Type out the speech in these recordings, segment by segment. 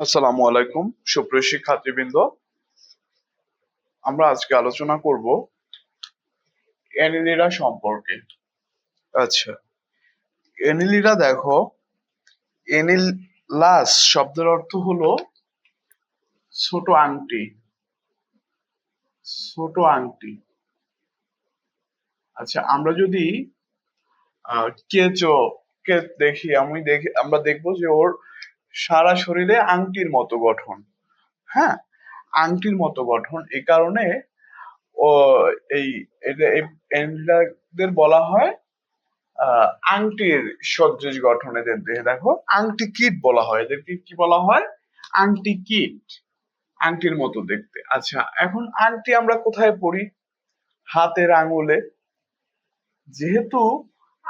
আসসালামু আলাইকুম সুপ্রিয় শিক্ষার্থীবৃন্দ। আমরা আজকে আলোচনা করব এনিলিরা সম্পর্কে। আচ্ছা এনিলিরা দেখো এনিলাস শব্দের অর্থ হলো ছোট আংটি। ছোট আংটি। আচ্ছা আমরা যদি আহ, কেঁচো কে দেখি আমি দেখি আমরা দেখব যে ওর সারা শরীরে আংটির মতো গঠন। হ্যাঁ? আংটির মতো গঠন। এই কারণে ও এই বলা হয় আংটির সদৃশ গঠন এদের দেহে। দেখো, আংটি কিট বলা হয়। এদেরকে কি বলা হয়? আংটি কিট। আংটির মতো দেখতে। আচ্ছা এখন আংটি আমরা কোথায় পড়ি? হাতের আঙুলে। যেহেতু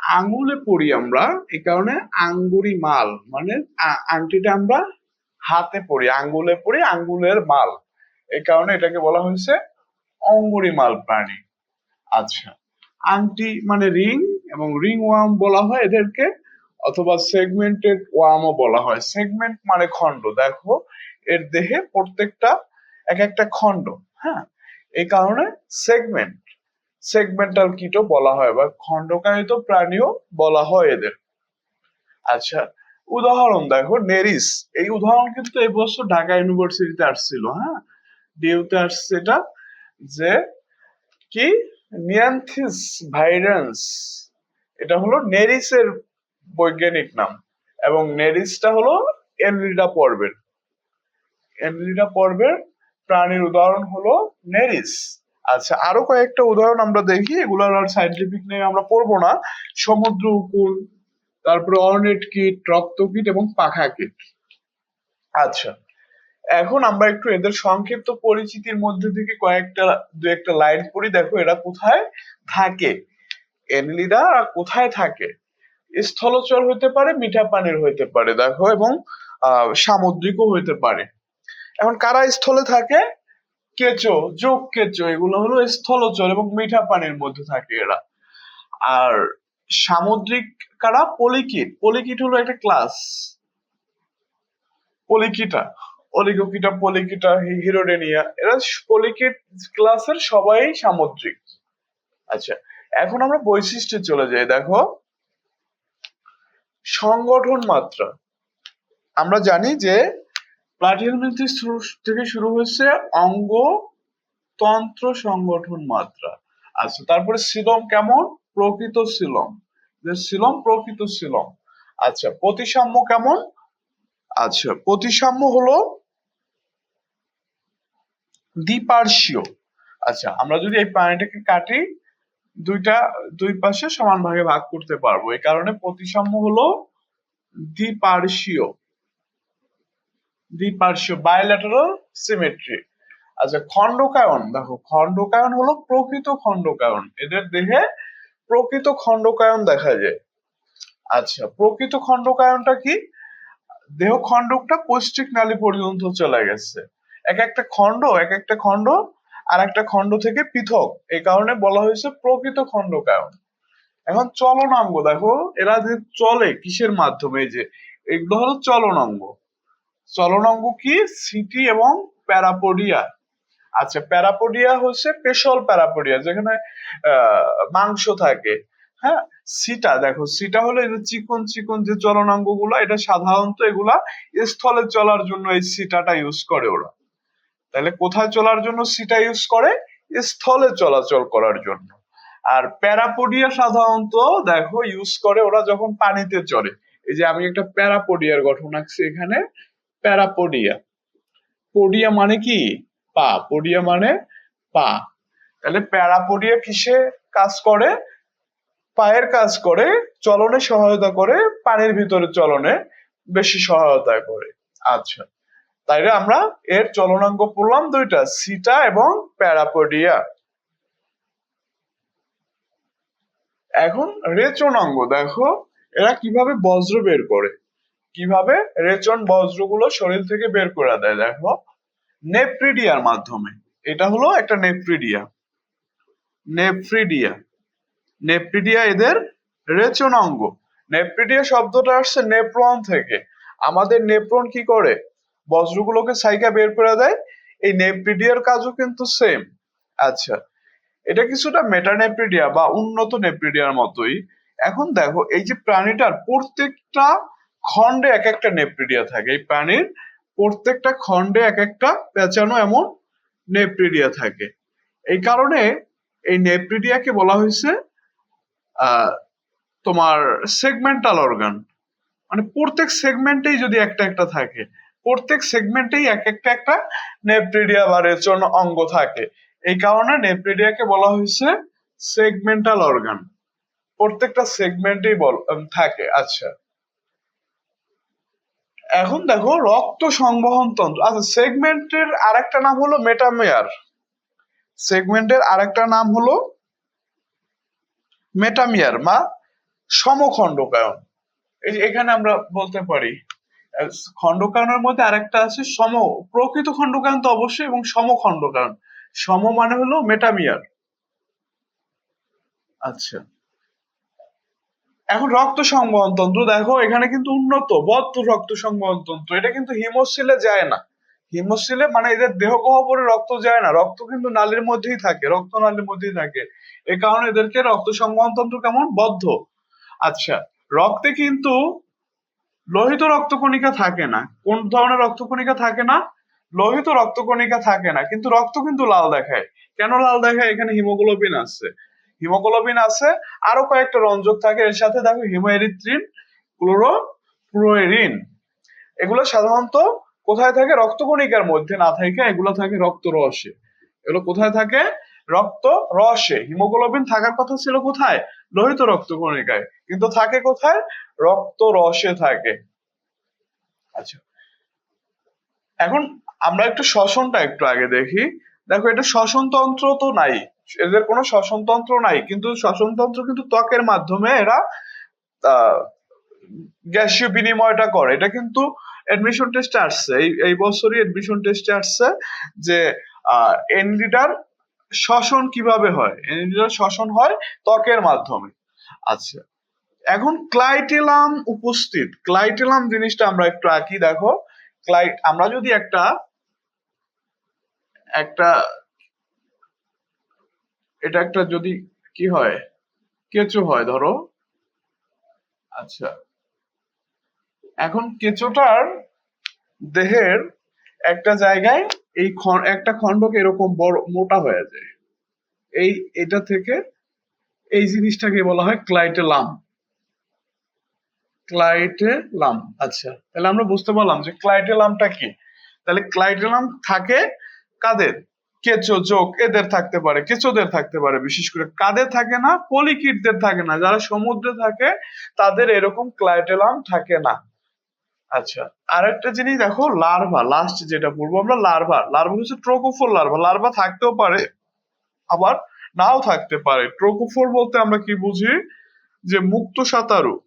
আঙুলে পরি আমরা, এই কারণে আঙ্গুরি মাল মানে আংটিটা আমরা হাতে পরি আঙ্গুলে পরি আঙ্গুলের মাল। এই কারণে এটাকে বলা হয়েছে অঙ্গুরি মাল প্রাণী। আচ্ছা আংটি মানে রিং এবং রিং ওয়ার্ম বলা হয় এদেরকে, অথবা সেগমেন্টেড ওয়ার্মও বলা হয়। সেগমেন্ট মানে খণ্ড, দেখো, এর দেহে প্রত্যেকটা এক একটা খণ্ড হ্যাঁ? এই কারণে সেগমেন্ট। সেগমেন্টাল কিটও বলা হয় বা খণ্ডকায়িত প্রাণীও বলা হয় এদের। আচ্ছা উদাহরণ দেখো নেরিস এই উদাহরণ কিন্তু এই বছর ঢাকা ইউনিভার্সিটিতে আসছিল হ্যাঁ? ডিউতে আসছে এটা যে কি? নিয়ান্থিস ভাইরান্স। এটা হলো নেরিসের বৈজ্ঞানিক নাম এবং নেরিসটা হলো এনলিডা পর্বের। এনলিডা পর্বের প্রাণীর উদাহরণ হলো নেরিস আচ্ছা আরও কয়েকটা উদাহরণ আমরা দেখি এগুলোর আর সাইন্টিফিক নেই আমরা পড়ব না। সমুদ্র উকুন তারপরে অর্নেট কিট, রক্ত কিট এবং পাখা কিট। আচ্ছা এখন আমরা একটু এদের সংক্ষিপ্ত পরিচিতির মধ্যে থেকে কয়েকটা, দু একটা লাইন পড়ি। দেখো, এরা কোথায় থাকে? এনলিডা কোথায় থাকে? স্থলচর হতে পারে মিঠা পানির হইতে পারে, দেখো, এবং সামুদ্রিকও হইতে পারে। এখন কারা স্থলে থাকে? কেঁচো, যোগ কেঁচো, এগুলো হলো স্থলচর এবং মিঠা পানির মধ্যে থাকে এরা। আর সামুদ্রিক কারা? পলিকিট। পলিকিট হলো একটা ক্লাস পলিকিটা। অলিগোকিটা, পলিকিটা হিরোডেনিয়া। এরা পলিকিট ক্লাসের সবাই সামুদ্রিক। আচ্ছা এখন আমরা বৈশিষ্ট্যে চলে যাই। দেখো সংগঠন মাত্রা আমরা জানি যে প্লাটিহেলমিনথিস থেকে শুরু হয়েছে অঙ্গ তন্ত্র সংগঠন মাত্রা। আচ্ছা তারপরে সিলম কেমন? প্রকৃত সিলম যে সিলম প্রকৃত সিলম আচ্ছা প্রতিসাম্য কেমন? আচ্ছা প্রতিসাম্য হলো দ্বিপার্শ্বীয়। আচ্ছা আমরা যদি এই প্রাণীটাকে কাটি, দুইটা, দুই পাশে সমান ভাগে ভাগ করতে পারব। এই কারণে প্রতিসাম্য হলো দ্বিপার্শ্বীয়। দ্বিপার্শ্বীয় বায়োল্যাটারাল সিমেট্রি আচ্ছা খণ্ডকায়ন, দেখো, খণ্ডকায়ন হলো প্রকৃত খণ্ডকায়ন। এদের দেহে প্রকৃত খণ্ডকায়ন দেখা যায়। আচ্ছা প্রকৃত খণ্ডকায়নটা কি? দেহ খণ্ডকটা পৌষ্টিক নালী পর্যন্ত চলে গেছে। এক একটা খণ্ড, এক একটা খণ্ড, আর একটা খণ্ড থেকে পৃথক। এই কারণে বলা হয়েছে প্রকৃত খণ্ডকায়ন। এখন চলনাঙ্গ, দেখো, এরা যে চলে কিসের মাধ্যমে? যে, এগুলো হলো চলনাঙ্গ। চলনাঙ্গ কি? সিটি এবং প্যারাপোডিয়া। আচ্ছা প্যারাপোডিয়া হচ্ছে পেশল প্যারাপোডিয়া, যেখানে মাংস থাকে। হ্যাঁ? সিটা, দেখো, সিটা হলো চিকন চিকন যে চলনাঙ্গগুলো এটা সাধারণত এগুলা স্থলে চলার জন্য এই সিটাটা ইউজ করে ওরা। তাহলে কোথায় চলার জন্য সিটা ইউজ করে? স্থলে চলাচল করার জন্য। আর প্যারাপোডিয়া সাধারণত, দেখো ইউজ করে ওরা যখন পানিতে চলে এই যে আমি একটা প্যারাপোডিয়ার গঠন আঁকছি এখানে। প্যারাপোডিয়া। পোডিয়া মানে কি? পা। পোডিয়া মানে পা। তাহলে প্যারাপোডিয়া কিসে কাজ করে? পায়ের কাজ করে, চলনে সহায়তা করে, পানির ভিতরে চলনে বেশি সহায়তা করে। আচ্ছা। তাইলে আমরা এর চলনাঙ্গ পড়লাম দুইটা, সিটা এবং প্যারাপোডিয়া। এখন রেচনাঙ্গ, দেখো, এরা কীভাবে বজ্র বের করে? কীভাবে রেচন বজ্রগুলো শরীর থেকে বের করে দেয় দেখো? নেপ্রিডিয়ার মাধ্যমে। এটা হলো একটা নেপ্রিডিয়া। নেফ্রিডিয়া নেপ্রিডিয়া এদের রেচন অঙ্গ। নেপ্রিডিয়া শব্দটা আসছে নেপ্রন থেকে। আমাদের নেপ্রন কি করে? বজ্রগুলোকে সাইকা বের করে দেয়। এই নেপ্রিডিয়ার কাজও কিন্তু সেম আচ্ছা এটা কিছুটা মেটানেপ্রিডিয়া বা উন্নত নেপ্রিডিয়ার মতোই। এখন দেখো, এই যে প্রাণীটার প্রত্যেকটা খণ্ডে এক একটা নেপ্রিডিয়া থাকে। এই প্রাণীর প্রত্যেকটা খণ্ডে এক একটা পেঁচানো এমন নেপ্রিডিয়া থাকে। এই কারণে এই নেপ্রিডিয়াকে বলা হয়েছে তোমার সেগমেন্টাল অর্গান মানে প্রত্যেক সেগমেন্টেই যদি একটা একটা থাকে, প্রত্যেক সেগমেন্টেই এক একটা একটা নেপ্রিডিয়া বা রেচন অঙ্গ থাকে। এই কারণে নেপ্রিডিয়াকে বলা হয়েছে সেগমেন্টাল অর্গান প্রত্যেকটা সেগমেন্টেই বল থাকে আচ্ছা। এখন দেখো রক্ত সংবহন তন্ত্র। আচ্ছা সেগমেন্টের আরেকটা নাম হলো মেটামেয়ার সেগমেন্টের আরেকটা নাম হলো মেটামিয়ার বা সমখণ্ডকায়ন। এই এখানে আমরা বলতে পারি খণ্ডকায়নের মধ্যে আরেকটা আছে সম, প্রকৃত খণ্ডকায়ন তো অবশ্যই এবং সমখণ্ডকায়ন। সম মানে হলো মেটামিয়ার আচ্ছা। এখন রক্ত সংবহন তন্ত্র, দেখো এখানে কিন্তু উন্নত, বদ্ধ রক্ত সংবহন তন্ত্র, এটা কিন্তু হিমোসিলে যায় না। হিমোসিলে মানে এদের দেহ গহ্বরে রক্ত যায় না, রক্ত কিন্তু নালীর মধ্যেই থাকে, রক্ত নালীর মধ্যেই থাকে। এ কারণে এদেরকে রক্ত সংবহন তন্ত্র কেমন? বদ্ধ। আচ্ছা রক্তে কিন্তু লোহিত রক্তকণিকা থাকে না। কোন ধরনের রক্তকণিকা থাকে না? লোহিত রক্তকণিকা থাকে না, কিন্তু রক্ত কিন্তু লাল দেখায়। কেন লাল দেখায়? এখানে হিমোগ্লোবিন আছে। হিমোগ্লোবিন আছে, আরও কয়েকটা রঞ্জক থাকে। এর সাথে দেখো হিমোএরিথ্রিন ক্লোরো ফ্লোরিন এগুলো সাধারণত কোথায় থাকে? রক্তকণিকার মধ্যে না থাকে, এগুলো থাকে রক্ত রসে। এগুলো কোথায় থাকে? রক্ত রসে। হিমোগ্লোবিন থাকার কথা ছিল কোথায়? লোহিত রক্তকণিকায়। কিন্তু থাকে কোথায়? রক্ত রসে থাকে। আচ্ছা। এখন আমরা একটু শ্বসনটা একটু আগে দেখি। দেখো, এটা শ্বসন তন্ত্র তো নাই। এদের কোনো শ্বসন তন্ত্র নাই, কিন্তু শ্বসন তন্ত্র কিন্তু ত্বকের মাধ্যমে এরা গ্যাসীয় বিনিময়টা করে। এটা কিন্তু এডমিশন টেস্টে আসছে। এই এই বছরই এডমিশন টেস্টে আসছে যে এনলিডার শ্বসন কীভাবে হয়? এনলিডার শ্বসন হয় ত্বকের মাধ্যমে। আচ্ছা এখন ক্লাইটেলাম উপস্থিত। ক্লাইটেলাম জিনিসটা আমরা একটু আঁকি, দেখো। ক্লাইট আমরা যদি একটা একটা এটা একটা যদি কি হয়? কেঁচো হয়, ধরো। আচ্ছা। এখন কেঁচোটার দেহের একটা জায়গায় এই একটা খণ্ডকে এরকম বড়, মোটা হয়ে যায়। এই, এটা থেকে এই জিনিসটাকে বলা হয় ক্লাইটেলাম। ক্লাইটেলাম আচ্ছা। তাহলে আমরা বুঝতে পারলাম যে ক্লাইটেলামটা কি? তাহলে ক্লাইটেলাম থাকে কাদের? কেঁচো যোগ এদের থাকতে পারে, কেঁচোদের থাকতে পারে, বিশেষ করে কাদের থাকে না, পলিকিটদের থাকে না। যারা সমুদ্রে থাকে, তাদের এরকম ক্লাইটেলাম থাকে না। আচ্ছা আর একটা জিনিস দেখো, লার্ভা লাস্ট যেটা বলব আমরা, লার্ভা। লার্ভা হচ্ছে ট্রোকোফোর লার্ভা। লার্ভা থাকতেও পারে, আবার নাও থাকতে পারে। ট্রোকোফোর বলতে আমরা কি বুঝি? যে মুক্ত সাঁতারু।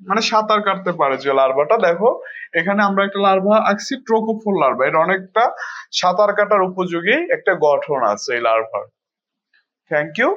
মানে সাঁতার কাটতে পারে যে লার্ভাটা দেখো, এখানে আমরা একটা লার্ভা আঁকছি ট্রোকোফোর লার্ভা এর অনেকটা সাঁতার কাটার উপযোগী একটা গঠন আছে এই লার্ভার থ্যাংক ইউ